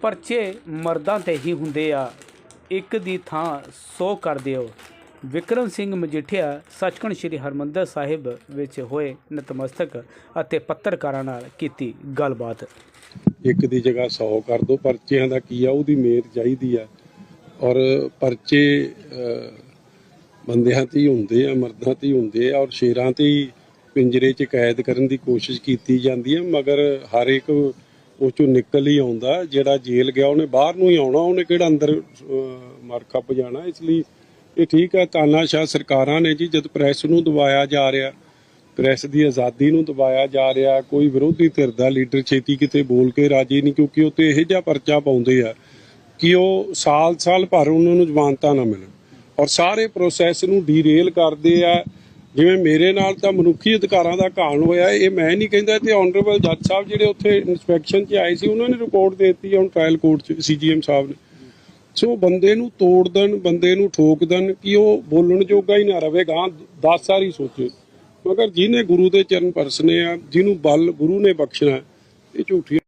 ਪਰਚੇ ਮਰਦਾਂ ਤੇ ਹੀ ਹੁੰਦੇ ਆ। ਇੱਕ ਦੀ ਥਾਂ 100 ਕਰ ਦਿਓ। ਵਿਕਰਮ ਸਿੰਘ ਮਜੀਠੀਆ ਸੱਚਖੰਡ ਸ੍ਰੀ ਹਰਮੰਦਰ ਸਾਹਿਬ ਵਿੱਚ ਹੋਏ ਨਤਮਸਤਕ ਅਤੇ ਪੱਤਰਕਾਰਾਂ ਨਾਲ ਕੀਤੀ ਗੱਲਬਾਤ। ਇੱਕ ਦੀ ਜਗ੍ਹਾ 100 ਕਰ ਦੋ ਪਰਚਿਆਂ ਦਾ ਕੀ ਆ? ਉਹਦੀ ਮੇਰ ਚਾਹੀਦੀ ਆ। ਔਰ ਪਰਚੇ ਬੰਦਿਆਂ ਤੇ ਹੀ ਹੁੰਦੇ ਆ, ਮਰਦਾਂ ਤੇ ਹੀ ਹੁੰਦੇ ਆ ਔਰ ਸ਼ੇਰਾਂ ਤੇ ਹੀ ਪਿੰਜਰੇ 'ਚ ਕੈਦ ਕਰਨ ਦੀ ਕੋਸ਼ਿਸ਼ ਕੀਤੀ ਜਾਂਦੀ ਹੈ ਮਗਰ ਹਰ ਇੱਕ ਉਹ ਚੋਂ ਨਿਕਲ ਹੀ ਆਉਂਦਾ ਜਿਹੜਾ ਜੇਲ੍ਹ ਗਿਆ ਉਹਨੇ ਬਾਹਰ ਨੂੰ ਹੀ ਆਉਣਾ ਉਹਨੇ ਕਿਹੜਾ ਅੰਦਰ ਅਹ, ਮਰ ਇਸ ਲਈ ਇਹ ਠੀਕ ਹੈ ਤਾਨਾਸ਼ਾਹ ਸਰਕਾਰਾਂ ਨੇ ਜੀ ਜਦ ਪ੍ਰੈਸ ਨੂੰ ਦਬਾਇਆ ਜਾ ਰਿਹਾ ਪ੍ਰੈਸ ਦੀ ਆਜ਼ਾਦੀ ਨੂੰ ਦਬਾਇਆ ਜਾ ਰਿਹਾ ਕੋਈ ਵਿਰੋਧੀ ਧਿਰ ਦਾ ਲੀਡਰ ਛੇਤੀ ਕਿਤੇ ਬੋਲ ਕੇ ਰਾਜੀ ਨਹੀਂ ਕਿਉਂਕਿ ਉਹ ਤੇ ਇਹੋ ਜਿਹਾ ਪਰਚਾ ਪਾਉਂਦੇ ਆ ਕਿ ਉਹ ਸਾਲ-ਸਾਲ ਭਰ ਉਹਨਾਂ ਨੂੰ ਜ਼ਮਾਨਤਾਂ ਨਾ ਮਿਲਣ। ਔਰ ਸਾਰੇ ਪ੍ਰੋਸੈਸ ਨੂੰ ਡੀਰੇਲ ਕਰਦੇ ਆ ਜਿਵੇਂ ਮੇਰੇ ਨਾਲ ਤਾਂ ਮਨੁੱਖੀ ਅਧਿਕਾਰਾਂ ਦਾ ਘਾਣ ਹੋਇਆ, ਇਹ ਮੈਂ ਨਹੀਂ ਕਹਿੰਦਾ ਤੇ ਆਨਰੇਬਲ ਜੱਜ ਸਾਹਿਬ ਜਿਹੜੇ ਉੱਥੇ ਇਨਸਪੈਕਸ਼ਨ 'ਚ ਆਏ ਸੀ, ਉਹਨਾਂ ਨੇ ਰਿਪੋਰਟ ਦੇ ਦਿੱਤੀ ਹੁਣ ਟ੍ਰਾਇਲ ਕੋਰਟ 'ਚ ਸੀਜੀਐਮ ਸਾਹਿਬ ਨੇ। ਸੋ ਬੰਦੇ ਨੂੰ ਤੋੜ ਦੇਣ ਬੰਦੇ ਨੂੰ ਠੋਕ ਦੇਣ ਕਿ ਉਹ ਬੋਲਣ ਜੋਗਾ ਹੀ ਨਾ ਰਵੇ, ਗਾਂ 10 ਸਾਰੀ ਸੋਚੇ। ਮਗਰ ਜਿਹਨੇ ਗੁਰੂ ਦੇ ਚਰਨ ਪਰਸਨੇ ਆ, ਜਿਹਨੂੰ ਬਲ ਗੁਰੂ ਨੇ ਬਖਸ਼ਣਾ, ਇਹ ਝੂਠੀ